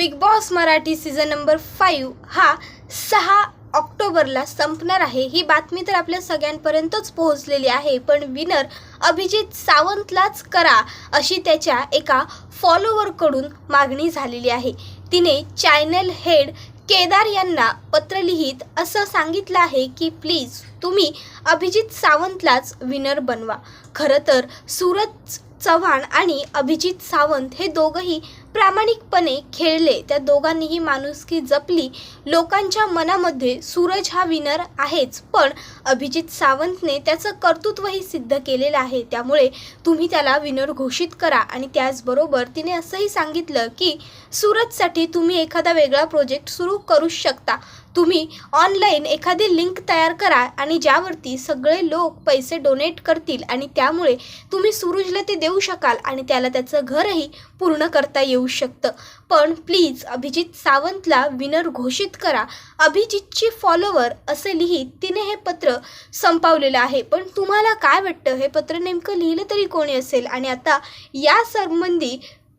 Bigg Boss Marathi season number five हा सहा ऑक्टोबरला संपणार आहे. ही बातमी तर आपल्या सगळ्यांपर्यंतच पोहोचलेली आहे पण विनर अभिजित सावंतलाच करा अशी त्याच्या एका फॉलोवरकडून मागणी झालेली आहे. तिने चॅनल हेड केदार यांना पत्र लिहित असं सांगितलं आहे की प्लीज तुम्ही अभिजित सावंतलाच विनर बनवा. खरं तर सूरज चव्हाण आणि अभिजित सावंत हे दोघंही प्रामाणिकपणे खेळले. त्या दोघांनीही माणुसकी जपली. लोकांच्या मनामध्ये सूरज हा विनर आहेच. पण अभिजित सावंतने त्याचं कर्तृत्वही सिद्ध केलेलं आहे. त्यामुळे तुम्ही त्याला विनर घोषित करा. आणि त्याचबरोबर तिने असंही सांगितलं की सूरजसाठी तुम्ही एखादा वेगळा प्रोजेक्ट सुरू करू शकता. तुम्ही ऑनलाईन एखादी लिंक तयार करा आणि ज्यावरती सगळे लोक पैसे डोनेट करतील आणि त्यामुळे तुम्ही सूरजला ते देऊ शकाल आणि त्याला त्याचं घरही पूर्ण करता येऊ शकतं. पण प्लीज अभिजित सावंतला विनर घोषित करा. अभिजितची फॉलोवर असे लिहित तिने हे पत्र संपवलेलं आहे. पण तुम्हाला काय वाटतं? हे पत्र नेमकं लिहिलं तरी कोणी असेल? आणि आता या संबंधी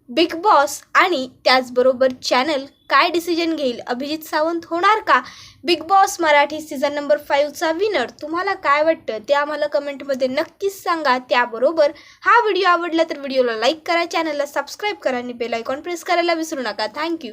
बिग बॉस आणि त्याचबरोबर चॅनल काय डिसिजन घेईल? अभिजित सावंत होणार का? Bigg Boss Marathi season number फाईव्हचा winner तुम्हाला काय वाटतं? ते आम्हाला कमेंटमध्ये नक्कीच सांगा. त्याबरोबर हा व्हिडिओ आवडला तर व्हिडिओला लाईक करा चॅनलला सबस्क्राईब करा आणि बेल आयकॉन प्रेस करायला विसरू नका. थँक्यू